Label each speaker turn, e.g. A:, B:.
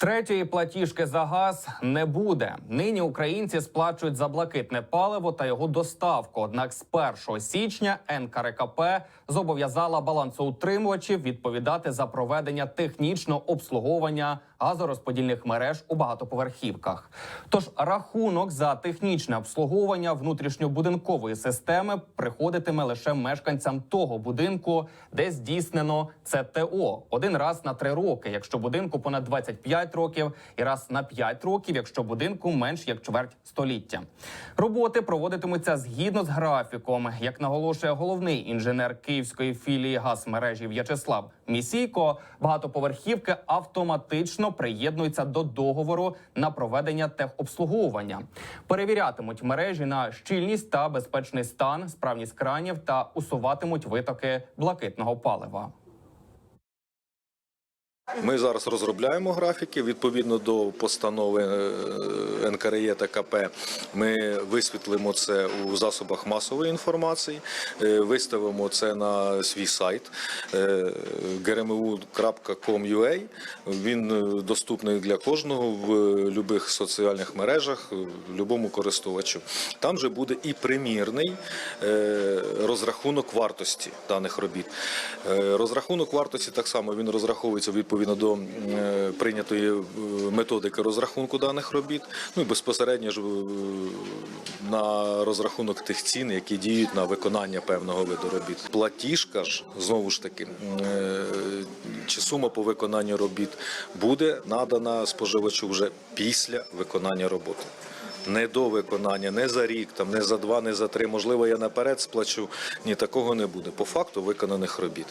A: Третьої платіжки за газ не буде. Нині українці сплачують за блакитне паливо та його доставку. Однак з 1 січня НКРКП зобов'язала балансоутримувачів відповідати за проведення технічного обслуговування газорозподільних мереж у багатоповерхівках. Тож рахунок за технічне обслуговування внутрішньобудинкової системи приходитиме лише мешканцям того будинку, де здійснено ЦТО один раз на три роки, якщо будинку понад 25 років, і раз на 5 років, якщо будинку менш як чверть століття. Роботи проводитимуться згідно з графіком, як наголошує головний інженер київської філії газмережі В'ячеслав Місійко. Багатоповерхівки автоматично приєднуються до договору на проведення техобслуговування, перевірятимуть мережі на щільність та безпечний стан, справність кранів та усуватимуть витоки блакитного палива.
B: Ми зараз розробляємо графіки відповідно до постанови е, НКРЄ та КП. Ми висвітлимо це у засобах масової інформації, е, виставимо це на свій сайт grmu.com.ua. Він е, доступний для кожного в будь-яких соціальних мережах, будь-якому користувачу. Там же буде і примірний розрахунок вартості даних робіт. Розрахунок вартості так само він розраховується відповідно до е, прийнятої е, методики розрахунку даних робіт. Ну і безпосередньо ж е, на розрахунок тих цін, які діють на виконання певного виду робіт. Платіжка ж знову ж таки чи сума по виконанню робіт буде надана споживачу вже після виконання роботи. Не до виконання, не за рік, там, не за два, не за три. Можливо, я наперед сплачу. Ні, такого не буде. По факту виконаних робіт.